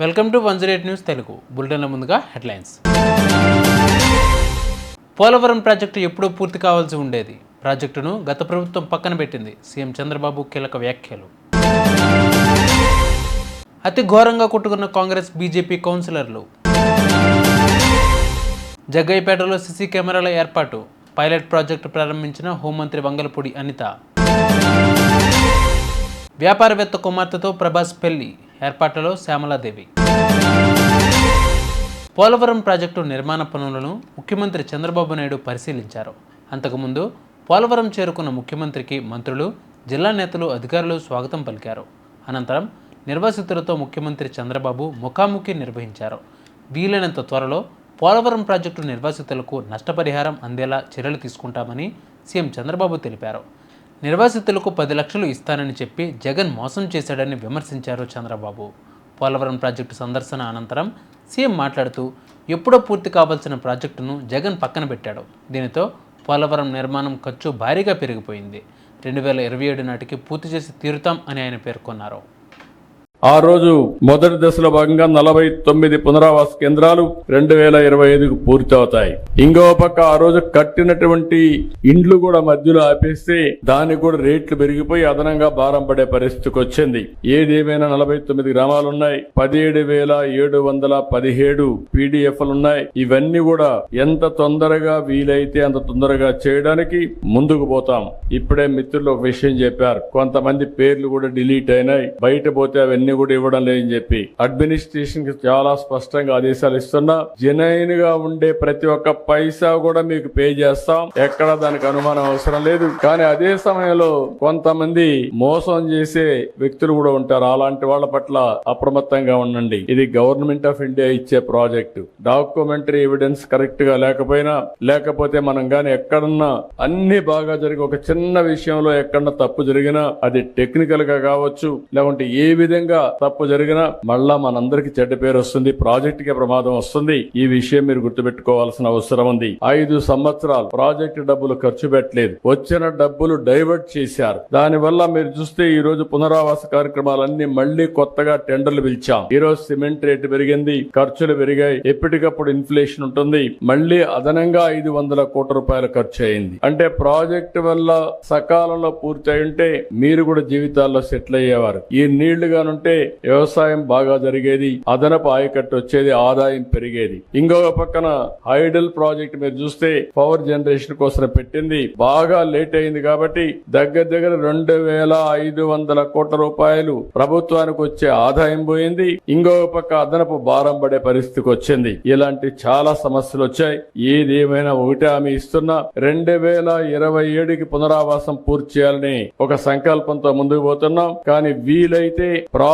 Welcome to one zero eight news Telugu. బులెటిన్ల ముందుగా headlines. Polavaram project ఎప్పుడూ పూర్తి కావాల్సి ఉండేది. ప్రాజెక్టును గత ప్రభుత్వం పక్కన పెట్టింది. సీఎం చంద్రబాబు కీలక వ్యాఖ్యలు. అతి ఘోరంగా కొట్టుకున్న కాంగ్రెస్ బీజేపీ కౌన్సిలర్లు. జగ్గయ్యపేటలో సీసీ కెమెరాల ఏర్పాటు. పైలట్ ప్రాజెక్టు ప్రారంభించిన హోంమంత్రి వంగలపూడి అనిత. వ్యాపారవేత్త కుమార్తెతో ప్రభాస్ పెళ్ళి. ఏర్పాట్లలో శ్యామలాదేవి. పోలవరం ప్రాజెక్టు నిర్మాణ పనులను ముఖ్యమంత్రి చంద్రబాబు నాయుడు పరిశీలించారు. అంతకుముందు పోలవరం చేరుకున్న ముఖ్యమంత్రికి మంత్రులు జిల్లా నేతలు అధికారులు స్వాగతం పలికారు. అనంతరం నిర్వాసితులతో ముఖ్యమంత్రి చంద్రబాబు ముఖాముఖి నిర్వహించారు. వీలైనంత త్వరలో పోలవరం ప్రాజెక్టు నిర్వాసితులకు నష్టపరిహారం అందేలా చర్యలు తీసుకుంటామని సీఎం చంద్రబాబు తెలిపారు. నిర్వాసితులకు పది లక్షలు ఇస్తానని చెప్పి జగన్ మోసం చేశాడని విమర్శించారు చంద్రబాబు. పోలవరం ప్రాజెక్టు సందర్శన అనంతరం సీఎం మాట్లాడుతూ ఎప్పుడో పూర్తి కావాల్సిన ప్రాజెక్టును జగన్ పక్కన పెట్టాడు. దీనితో పోలవరం నిర్మాణం ఖర్చు భారీగా పెరిగిపోయింది. రెండు వేల ఇరవై ఏడు నాటికి పూర్తి చేసి తీరుతాం అని ఆయన పేర్కొన్నారు. ఆ రోజు మొదటి దశలో భాగంగా నలభై తొమ్మిది పునరావాస కేంద్రాలు రెండు వేల ఇరవై ఐదుకు పూర్తవుతాయి. ఇంకో పక్క ఆ రోజు కట్టినటువంటి ఇండ్లు కూడా మధ్యలో ఆపేస్తే దానికి కూడా రేట్లు పెరిగిపోయి అదనంగా భారం పడే పరిస్థితికి వచ్చింది. ఏదేమైనా నలభై తొమ్మిది గ్రామాలు ఉన్నాయి. పదిహేడు వేల ఏడు వందల పదిహేడు పీడిఎఫ్లు ఉన్నాయి ఇవన్నీ కూడా ఎంత తొందరగా వీలైతే అంత తొందరగా చేయడానికి ముందుకు పోతాం. ఇప్పుడే మిత్రులు ఒక విషయం చెప్పారు. కొంతమంది పేర్లు కూడా డిలీట్ అయినాయి. బయట పోతే అవన్నీ కూడా ఇవ్వడం లేదని చెప్పి. అడ్మినిస్ట్రేషన్కి చాలా స్పష్టంగా ఆదేశాలు ఇస్తున్నా. జెన్యున్గా ఉండే ప్రతి ఒక్క పైసా కూడా మీకు పే చేస్తాం. ఎక్కడ దానికి అనుమానం అవసరం లేదు. కానీ అదే సమయంలో కొంతమంది మోసం చేసే వ్యక్తులు కూడా ఉంటారు. అలాంటి వాళ్ళ పట్ల అప్రమత్తంగా ఉండండి. ఇది గవర్నమెంట్ ఆఫ్ ఇండియా ఇచ్చే ప్రాజెక్టు డాక్యుమెంటరీ ఎవిడెన్స్ కరెక్ట్గా లేకపోయినా లేకపోతే మనం గాని ఎక్కడన్నా అన్ని బాగా జరిగి ఒక చిన్న విషయంలో ఎక్కడన్నా తప్పు జరిగినా అది టెక్నికల్గా కావచ్చు లేకుంటే ఏ విధంగా తప్పు జరిగినా మళ్ళా మనందరికి చెడ్డ పేరు వస్తుంది ప్రాజెక్ట్కి ప్రమాదం వస్తుంది. ఈ విషయం మీరు గుర్తుపెట్టుకోవాల్సిన అవసరం ఉంది. ఐదు సంవత్సరాలు ప్రాజెక్ట్ డబ్బులు ఖర్చు పెట్టలేదు. వచ్చిన డబ్బులు డైవర్ట్ చేశారు. దానివల్ల మీరు చూస్తే ఈ రోజు పునరావాస కార్యక్రమాలన్నీ మళ్ళీ కొత్తగా టెండర్లు పిలిచాం. ఈ రోజు సిమెంట్ రేటు పెరిగింది ఖర్చులు పెరిగాయి. ఎప్పటికప్పుడు ఇన్ఫ్లేషన్ ఉంటుంది. మళ్ళీ అదనంగా ఐదు వందల కోట్ల రూపాయలు ఖర్చు అయింది. అంటే ప్రాజెక్టు వల్ల సకాలంలో పూర్తి అయి ఉంటే మీరు కూడా జీవితాల్లో సెటిల్ అయ్యేవారు. ఈ నీళ్ళు గానుంటే వ్యవసాయం బాగా జరిగేది అదనపు ఆయకట్టు వచ్చేది ఆదాయం పెరిగేది. ఇంకొక పక్కన ఐడల్ ప్రాజెక్ట్ మీరు చూస్తే పవర్ జనరేషన్ కోసం పెట్టింది. బాగా లేట్ అయింది కాబట్టి దగ్గర దగ్గర రెండు వేల ఐదు వందల కోట్ల రూపాయలు ప్రభుత్వానికి వచ్చే ఆదాయం పోయింది. ఇంకొక పక్క అదనపు భారం పడే పరిస్థితికి వచ్చింది. ఇలాంటి చాలా సమస్యలు వచ్చాయి. ఏదేమైనా ఒకటే హామీ ఇస్తున్నా రెండు వేల ఇరవై ఏడుకి పునరావాసం పూర్తి చేయాలని ఒక సంకల్పంతో ముందుకు పోతున్నాం. కానీ వీలైతే ప్రా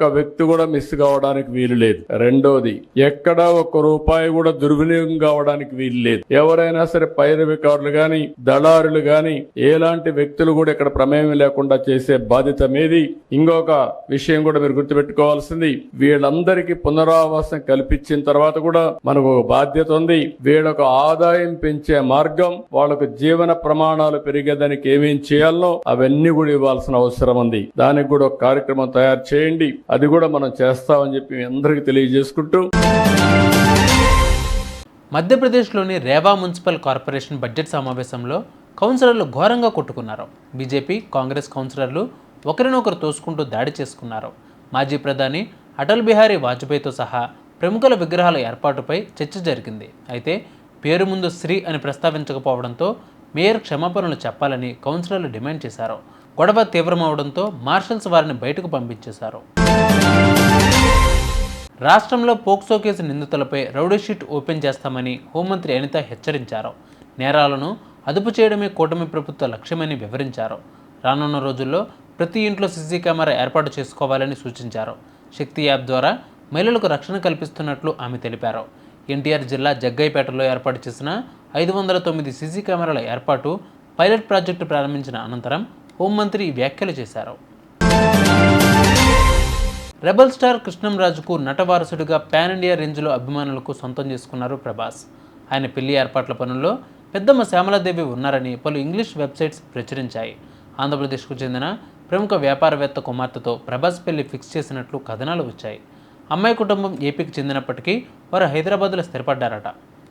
ఒక్క వ్యక్తి కూడా మిస్ కావడానికి వీలు లేదు. రెండోది ఎక్కడ ఒక్క రూపాయి కూడా దుర్వినియోగం కావడానికి వీలు లేదు. ఎవరైనా సరే పైరవికారులు గాని దళారులు గాని ఎలాంటి వ్యక్తులు కూడా ఇక్కడ ప్రమేయం లేకుండా చేసే బాధ్యత మీది. ఇంకొక విషయం కూడా మీరు గుర్తుపెట్టుకోవాల్సింది వీళ్ళందరికీ పునరావాసం కల్పించిన తర్వాత కూడా మనకు ఒక బాధ్యత ఉంది. వీళ్ళకు ఆదాయం పెంచే మార్గం వాళ్ళకు జీవన ప్రమాణాలు పెరిగేదానికి ఏమేం చేయాలనో అవన్నీ కూడా ఇవ్వాల్సిన అవసరం ఉంది. దానికి కూడా ఒక కార్యక్రమం తయారు చేయండి. అది కూడా మనం చేస్తామని చెప్పి మీ అందరికీ తెలియజేసుకుంటూ మధ్యప్రదేశ్లోని రేవా మున్సిపల్ కార్పొరేషన్ బడ్జెట్ సమావేశంలో కౌన్సిలర్లు ఘోరంగా కొట్టుకున్నారు. బీజేపీ కాంగ్రెస్ కౌన్సిలర్లు ఒకరినొకరు తోసుకుంటూ దాడి చేసుకున్నారు. మాజీ ప్రధాని అటల్ బిహారీ వాజ్పేయితో సహా ప్రముఖుల విగ్రహాల ఏర్పాటుపై చర్చ జరిగింది. అయితే పేరు ముందు శ్రీ అని ప్రస్తావించకపోవడంతో మేయర్ క్షమాపణలు చెప్పాలని కౌన్సిలర్లు డిమాండ్ చేశారు. గొడవ తీవ్రమవడంతో మార్షల్స్ వారిని బయటకు పంపించేశారు. రాష్ట్రంలో పోక్సో కేసు నిందితులపై రౌడీ షీట్ ఓపెన్ చేస్తామని హోంమంత్రి అనిత హెచ్చరించారు. నేరాలను అదుపు చేయడమే కూటమి ప్రభుత్వ లక్ష్యమని వివరించారు. రానున్న రోజుల్లో ప్రతి ఇంట్లో సీసీ కెమెరా ఏర్పాటు చేసుకోవాలని సూచించారు. శక్తి యాప్ ద్వారా మహిళలకు రక్షణ కల్పిస్తున్నట్లు ఆమె తెలిపారు. ఎన్టీఆర్ జిల్లా జగ్గైపేటలో ఏర్పాటు చేసిన ఐదు వందల తొమ్మిది సీసీ కెమెరాల ఏర్పాటు పైలట్ ప్రాజెక్టు ప్రారంభించిన అనంతరం హోంమంత్రి వ్యాఖ్యలు చేశారు. రెబల్ స్టార్ కృష్ణంరాజుకు నటవారసుడిగా పాన్ ఇండియా రేంజ్లో అభిమానులకు సొంతం చేసుకున్నారు ప్రభాస్. ఆయన పెళ్ళి ఏర్పాట్ల పనుల్లో పెద్దమ్మ శ్యామలాదేవి ఉన్నారని పలు ఇంగ్లీష్ వెబ్సైట్స్ ప్రచురించాయి. ఆంధ్రప్రదేశ్కు చెందిన ప్రముఖ వ్యాపారవేత్త కుమార్తెతో ప్రభాస్ పెళ్ళి ఫిక్స్ చేసినట్లు కథనాలు వచ్చాయి. అమ్మాయి కుటుంబం ఏపీకి చెందినప్పటికీ వారు హైదరాబాద్లో స్థిరపడ్డారట.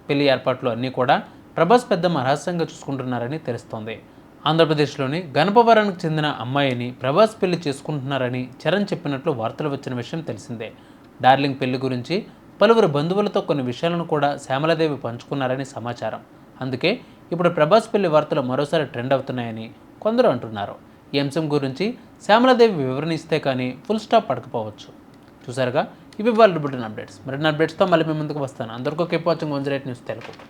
పెళ్ళి ఏర్పాట్లు అన్నీ కూడా ప్రభాస్ పెద్దమ్మ రహస్యంగా చూసుకుంటున్నారని తెలుస్తోంది. ఆంధ్రప్రదేశ్లోని గణపవరానికి చెందిన అమ్మాయిని ప్రభాస్ పెళ్ళి చేసుకుంటున్నారని చరణ్ చెప్పినట్లు వార్తలు వచ్చిన విషయం తెలిసిందే. డార్లింగ్ పెళ్ళి గురించి పలువురు బంధువులతో కొన్ని విషయాలను కూడా శ్యామలాదేవి పంచుకున్నారని సమాచారం. అందుకే ఇప్పుడు ప్రభాస్ పెళ్ళి వార్తలు మరోసారి ట్రెండ్ అవుతున్నాయని కొందరు అంటున్నారు. ఈ అంశం గురించి శ్యామలాదేవి వివరణ ఇస్తే కానీ ఫుల్ స్టాప్ పడకపోవచ్చు చూసారుగా ఇవి వాళ్ళు బుట్టిన అప్డేట్స్. మరిన్ని అప్డేట్స్తో మళ్ళీ మీ ముందుకు వస్తాను. అందరికీ keep watching one news Telugu.